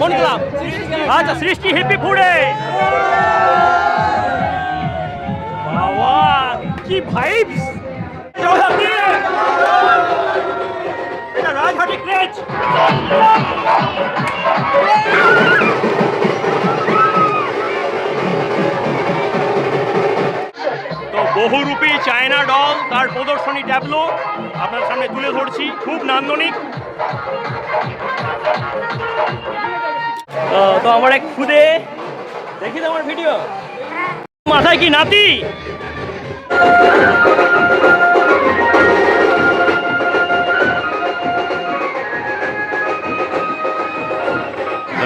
কোন ক্লাব? আচ্ছা সৃষ্টি হিপি ফুডে। বাবা, কি ভাইবস এটা বহুরূপী চায়না ডল, তার প্রদর্শনী ট্যাবলো আপনার সামনে তুলে ধরছি। খুব নান্দনিক। তো- আমার এক খুদে। দেখি তো আমার ভিডিও। মাথায় কি নাতি?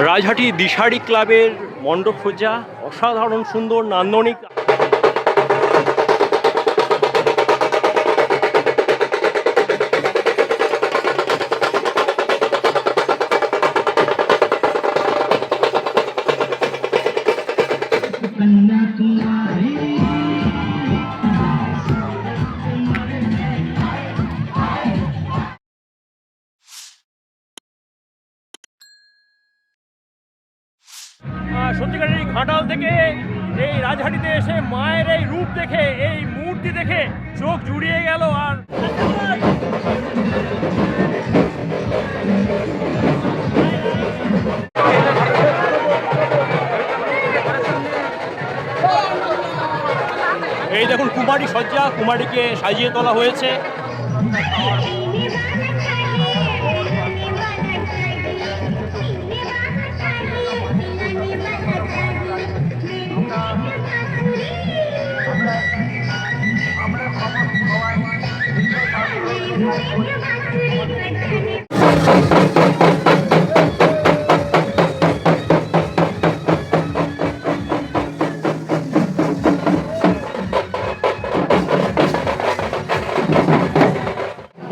রাজহাটি দিশারি ক্লাবের মণ্ডপ সজ্জা অসাধারণ সুন্দর নান্দনিক সত্যিকারের এই ঘাটাল থেকে এই রাজহাটিতে এসে মায়ের এই রূপ দেখে, এই মূর্তি দেখে চোখ জুড়িয়ে গেল আর কুমারী সজ্জা কুমারীকে সাজিয়ে তোলা হয়েছে।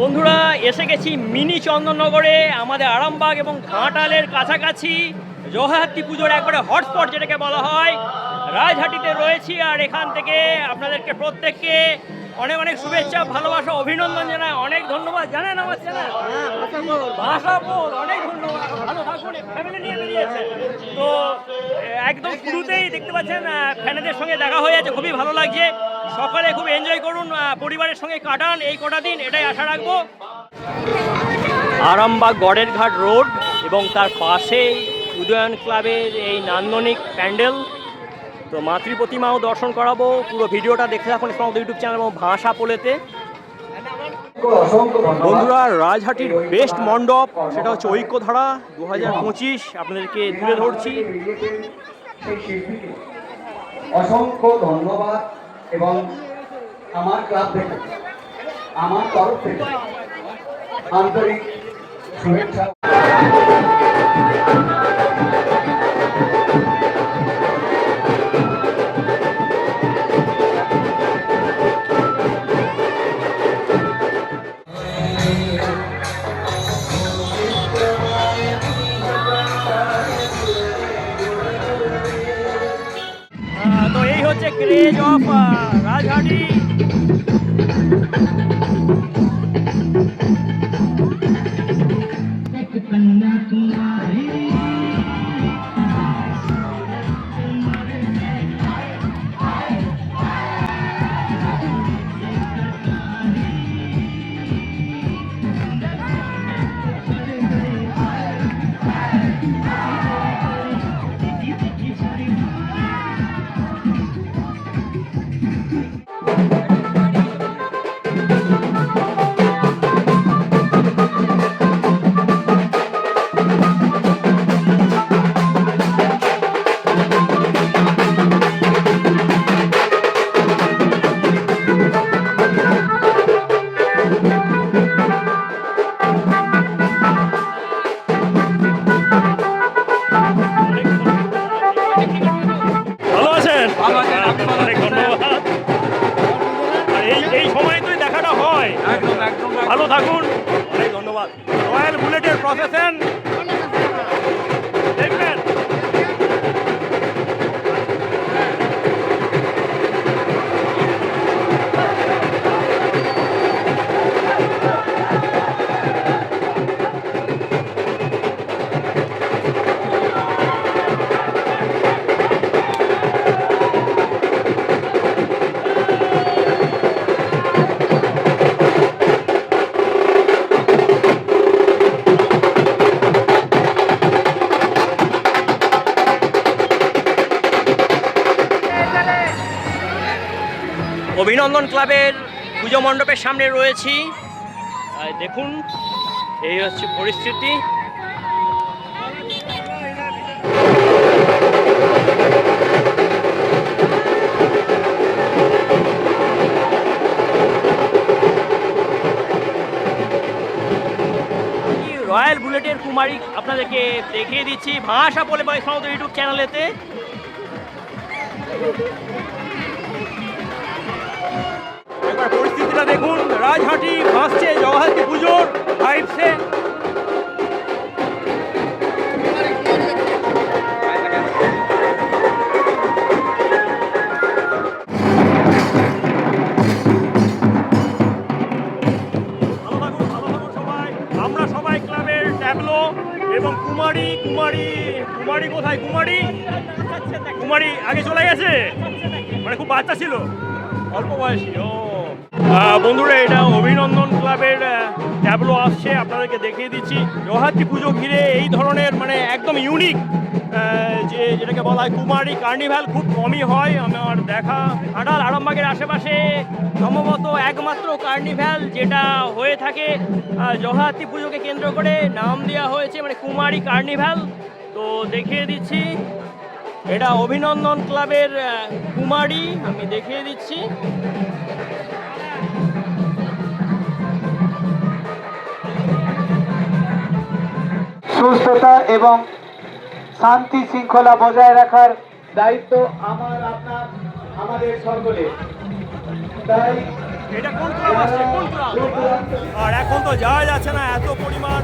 বন্ধুরা, এসে গেছি মিনি চন্দননগরে, আমাদের আরামবাগ এবং ঘাটালের কাছাকাছি। জহাহাতি পুজোর একবারে হটস্পট যেটাকে বলা হয়। রাজহাটিতে রয়েছি আর এখান থেকে আপনাদেরকে প্রত্যেককে অনেক অনেক শুভেচ্ছা, ভালোবাসা, অভিনন্দন জানাই, অনেক ধন্যবাদ। জানেন আমার চ্যানেল? অনেক ধন্যবাদ। তো একদম শুরুতেই দেখতে পাচ্ছেন ফ্যানেদের সঙ্গে দেখা হয়ে যাচ্ছে খুবই ভালো লাগছে। সকালে খুব এনজয় করুন পরিবারের সঙ্গে কাটান, এই কটা দিন, এটাই আশা রাখব। আরামবাগ গড়ের ঘাট রোড এবং তার পাশেই উদয়ন ক্লাবের এই নান্দনিক প্যান্ডেল। তো মাতৃ প্রতিমাও দর্শন করাবো, পুরো ভিডিওটা দেখতে থাকুন সমস্ত ইউটিউব চ্যানেল এবং ভাষা পোলেতে। বন্ধুরা, রাজহাটির বেস্ট মণ্ডপ, সেটা হচ্ছে ঐক্যধারা দু হাজার পঁচিশ, আপনাদেরকে তুলে ধরছি। অসংখ্য ধন্যবাদ। এবং আমার ক্লাব থেকে আমার তরফ থেকে আন্তরিক শুভেচ্ছা। আহ, তো এই হচ্ছে ক্রেজ বুলেটের অভিনন্দন ক্লাবের পুজো মণ্ডপের সামনে রয়েছি। দেখুন, এই হচ্ছে পরিস্থিতি। রয়্যাল বুলেটের কুমারী আপনাদেরকে দেখিয়ে দিচ্ছি। ভাষা বলে সমস্ত ইউটিউব চ্যানেলেতে। একবার পরিস্থিতিটা দেখুন। রাজহাটি ভাসছে জগদ্ধাত্রী পুজোর সবাই। আমরা সবাই ক্লাবের ট্যাবলো এবং কুমারী কুমারী কুমারী কোথায়? কুমারী? কুমারী আগে চলে গেছে? মানে খুব বাচ্চা ছিল। অল্প বয়সী, ও। বন্ধুরা, এটা অভিনন্দন ক্লাবের ট্যাবলো আসছে, আপনাদেরকে দেখিয়ে দিচ্ছি। জহাত্রী পুজো ঘিরে এই ধরনের মানে একদম ইউনিক যে যেটাকে বলা হয় কুমারী কার্নিভ্যাল খুব কমই হয়। আমার দেখা আডাল আরামবাগের আশেপাশে সম্ভবত একমাত্র কার্নিভ্যাল যেটা হয়ে থাকে। জহাত্রী পুজোকে কেন্দ্র করে নাম দেওয়া হয়েছে মানে কুমারী কার্নিভ্যাল তো দেখিয়ে দিচ্ছি, এটা অভিনন্দন ক্লাবের কুমারী, আমি দেখিয়ে দিচ্ছি। সুস্থতা এবং শান্তি শৃঙ্খলা বজায় রাখার দায়িত্ব আমার, আপনার, আমাদের সকলের। তাই এটা আর এখন তো যাওয়া যাচ্ছে না, এত পরিমাণ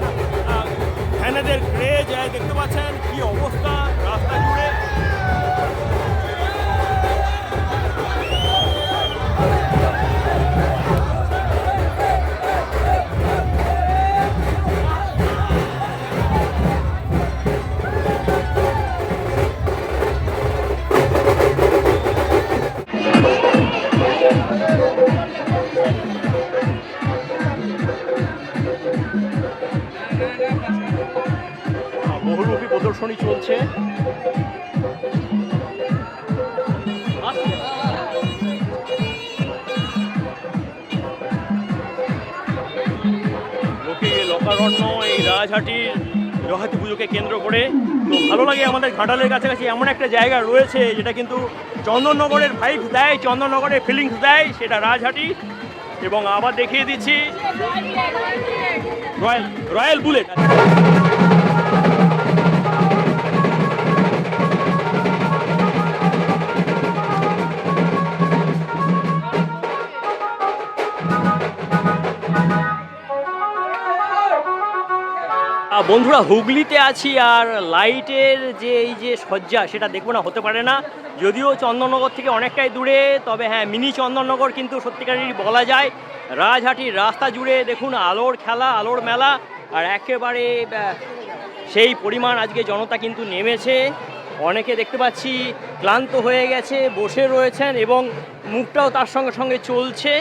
ফ্যানেদের ক্রেজ দেখতে পাচ্ছেন কি অবস্থা, রাস্তা জুড়ে। প্রদর্শনী চলছে। লোকারণ্য, এই রাজহাটির জহাতি পুজোকে কেন্দ্র করে। তো ভালো লাগে আমাদের ঘাটালের কাছাকাছি এমন একটা জায়গা রয়েছে, যেটা কিন্তু চন্দননগরের ভাইবস দেয়, চন্দননগরের ফিলিংস দেয়, সেটা রাজহাটি। এবং আবার দেখিয়ে দিচ্ছি রয়্যাল রয়্যাল বুলেট বন্ধুরা, হুগলিতে আছি আর লাইটের যে এই যে সজ্জা সেটা দেখব না, হতে পারে না। যদিও চন্দননগর থেকে অনেকটাই দূরে, তবে হ্যাঁ মিনি চন্দননগর কিন্তু সত্যিকারেরই বলা যায়। রাজহাটির রাস্তা জুড়ে দেখুন, আলোর খেলা, আলোর মেলা, আর একেবারে সেই পরিমাণ আজকে জনতা কিন্তু নেমেছে। অনেকে দেখতে পাচ্ছি ক্লান্ত হয়ে গেছে, বসে রয়েছেন এবং মুখটাও তার সঙ্গে সঙ্গে চলছে।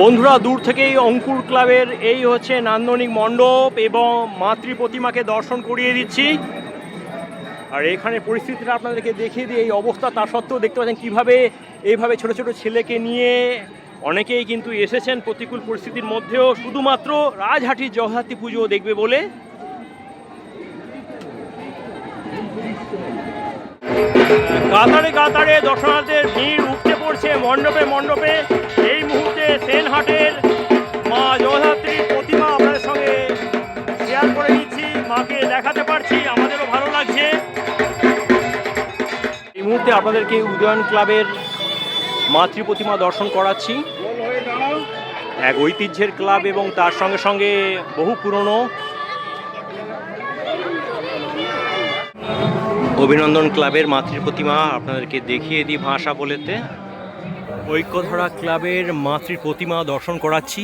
বন্ধুরা, দূর থেকেই অঙ্কুর ক্লাবের এই হচ্ছে নান্দনিক মণ্ডপ এবং মাতৃ প্রতিমাকে দর্শন করিয়ে দিচ্ছি। আর এখানে পরিস্থিতিটা আপনাদেরকে দেখিয়ে দিই, এই অবস্থা তা সত্ত্বেও দেখতে পাচ্ছেন কীভাবে এইভাবে ছোট ছোট ছেলেকে নিয়ে অনেকেই কিন্তু এসেছেন প্রতিকূল পরিস্থিতির মধ্যেও। শুধুমাত্র রাজহাটির জগদ্ধাত্রী পুজো দেখবে বলে। কাতারে কাতারে দর্শনার্থীর ভিড় উপচে পড়ছে মণ্ডপে মণ্ডপে। মুহূর্তে মা জগদ্ধাত্রীর প্রতিমা আপনাদের সঙ্গে শেয়ার করে নিচ্ছি। মাকে দেখাতে পারছি, আমাদেরও ভালো লাগছে। এই মুহূর্তে আপনাদেরকে উদয়ন ক্লাবের মাতৃ প্রতিমা দর্শন করাচ্ছি। এক ঐতিহ্যের ক্লাব এবং তার সঙ্গে সঙ্গে বহু পুরনো। অভিনন্দন ক্লাবের মাতৃ প্রতিমা আপনাদেরকে দেখিয়ে দিই ভাষা বলেতে। ঐক্যধারা ক্লাবের মাতৃ প্রতিমা দর্শন করাচ্ছি।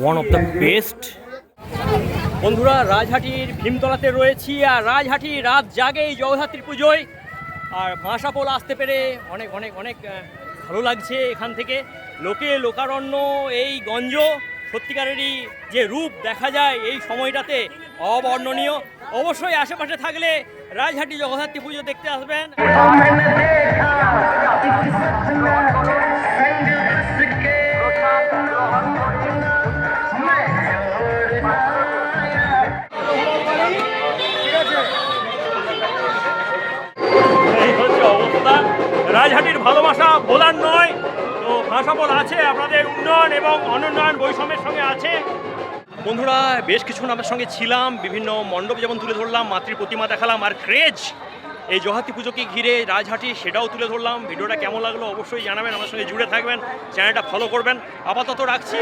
ওয়ান অফ দ্য বেস্ট বন্ধুরা, রাজহাটির ভীমতলাতে রয়েছি আর রাজহাটি রাত জাগে এই জগদ্ধাত্রী পুজোয়। আর ভাষাপোল আসতে পেরে অনেক অনেক অনেক ভালো লাগছে এখান থেকে। লোকে লোকারণ্য, এই গঞ্জ সত্যিকারেরই যে রূপ দেখা যায় এই সময়টাতে অবর্ণনীয়। অবশ্যই আশেপাশে থাকলে রাজহাটি জগদ্ধাত্রী পুজো দেখতে আসবেন। ভাষাবল আছে, আপনাদের উন্নয়ন এবং অনুন্নয়ন বৈষম্যের সঙ্গে আছে। বন্ধুরা, বেশ কিছুক্ষণ আমার সঙ্গে ছিলাম, বিভিন্ন মণ্ডপ যেমন তুলে ধরলাম, মাতৃ প্রতিমা দেখালাম, আর ক্রেজ, এই জহাতি পুজোকে ঘিরে রাজহাটি সেটাও তুলে ধরলাম। ভিডিওটা কেমন লাগল অবশ্যই জানাবেন, আমার সঙ্গে জুড়ে থাকবেন, চ্যানেলটা ফলো করবেন। আপাতত রাখছি।